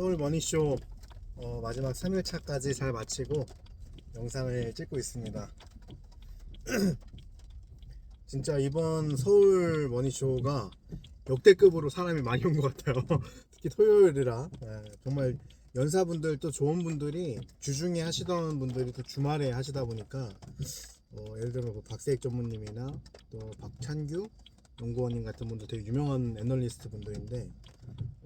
서울 머니쇼 어, 마지막 3일차까지 잘 마치고 영상을 찍고 있습니다. 진짜 이번 서울 머니쇼가 역대급으로 사람이 많이 온 것 같아요. 특히 토요일이라 예, 정말 연사분들 또 좋은 분들이 주중에 하시던 분들이 또 주말에 하시다 보니까 어, 예를 들어 뭐 박세익 전무님이나 또 박찬규 연구원님 같은 분들 되게 유명한 애널리스트 분들인데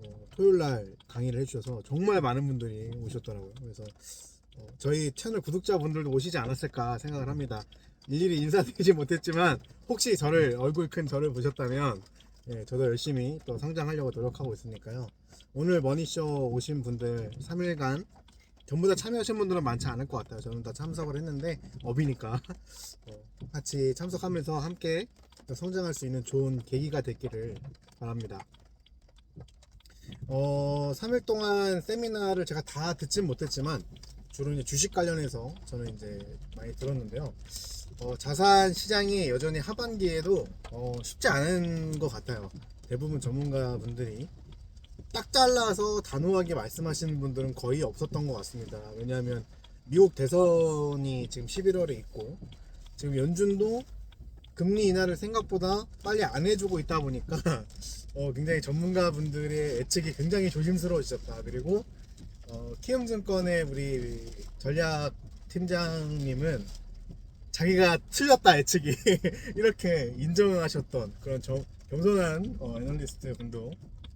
어, 토요일 날 강의를 해주셔서 정말 많은 분들이 오셨더라고요. 그래서 어, 저희 채널 구독자분들도 오시지 않았을까 생각을 합니다. 일일이 인사드리지 못했지만 혹시 저를 얼굴 큰 저를 보셨다면 예, 저도 열심히 또 성장하려고 노력하고 있으니까요. 오늘 머니쇼 오신 분들 3일간 전부 다 참여하신 분들은 많지 않을 것 같아요. 저는 다 참석을 했는데 업이니까 어, 같이 참석하면서 함께 성장할 수 있는 좋은 계기가 됐기를 바랍니다. 어, 3일 동안 세미나를 제가 다 듣진 못했지만 주로 이제 주식 관련해서 저는 이제 많이 들었는데요. 어, 자산 시장이 여전히 하반기에도 어, 쉽지 않은 것 같아요. 대부분 전문가 분들이 딱 잘라서 단호하게 말씀하시는 분들은 거의 없었던 것 같습니다. 왜냐하면 미국 대선이 지금 11월에 있고 지금 연준도 금리 인하를 생각보다 빨리 안 해주고 있다 보니까 어, 굉장히 전문가분들의 예측이 굉장히 조심스러워지셨다. 그리고 어, 키움증권의 우리 전략 팀장님은 자기가 틀렸다 예측이 이렇게 인정하셨던 그런 저, 겸손한 어, 애널리스트 분도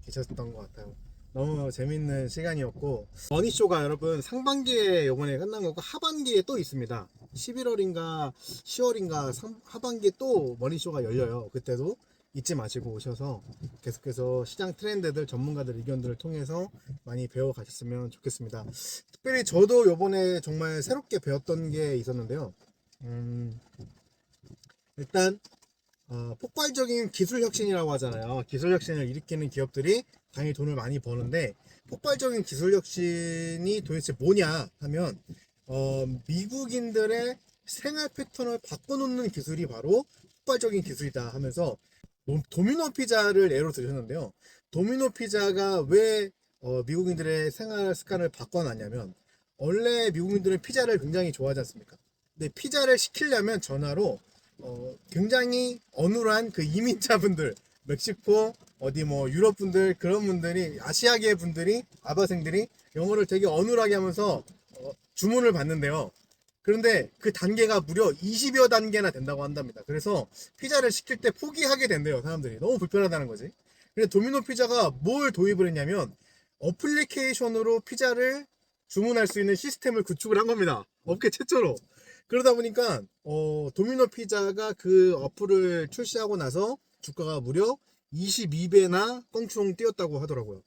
계셨던 것 같아요. 너무 재밌는 시간이었고 머니쇼가 여러분 상반기에 이번에 끝난 거고 하반기에 또 있습니다. 11월인가 10월인가 하반기에 또 머니쇼가 열려요. 그때도 잊지 마시고 오셔서 계속해서 시장 트렌드들 전문가들 의견들을 통해서 많이 배워 가셨으면 좋겠습니다. 특별히 저도 요번에 정말 새롭게 배웠던 게 있었는데요. 음, 일단 어, 폭발적인 기술 혁신이라고 하잖아요. 기술 혁신을 일으키는 기업들이 당연히 돈을 많이 버는데 폭발적인 기술 혁신이 도대체 뭐냐 하면 어, 미국인들의 생활 패턴을 바꿔놓는 기술이 바로 폭발적인 기술이다 하면서 도- 도미노 피자를 예로 들으셨는데요. 도미노 피자가 왜 어, 미국인들의 생활 습관을 바꿔놨냐면 원래 미국인들은 피자를 굉장히 좋아하지 않습니까? 근데 피자를 시키려면 전화로 어, 굉장히 어눌한 그 이민자분들 멕시코 어디 뭐 유럽 분들 그런 분들이 아시아계 분들이 아바생들이 영어를 되게 어눌하게 하면서 어, 주문을 받는데요. 그런데 그 단계가 무려 20여 단계나 된다고 한답니다. 그래서 피자를 시킬 때 포기하게 된대요, 사람들이. 너무 불편하다는 거지. 근데 도미노 피자가 뭘 도입을 했냐면 어플리케이션으로 피자를 주문할 수 있는 시스템을 구축을 한 겁니다. 업계 최초로. 그러다 보니까 어, 도미노 피자가 그 어플을 출시하고 나서 주가가 무려 22배나 껑충 뛰었다고 하더라고요.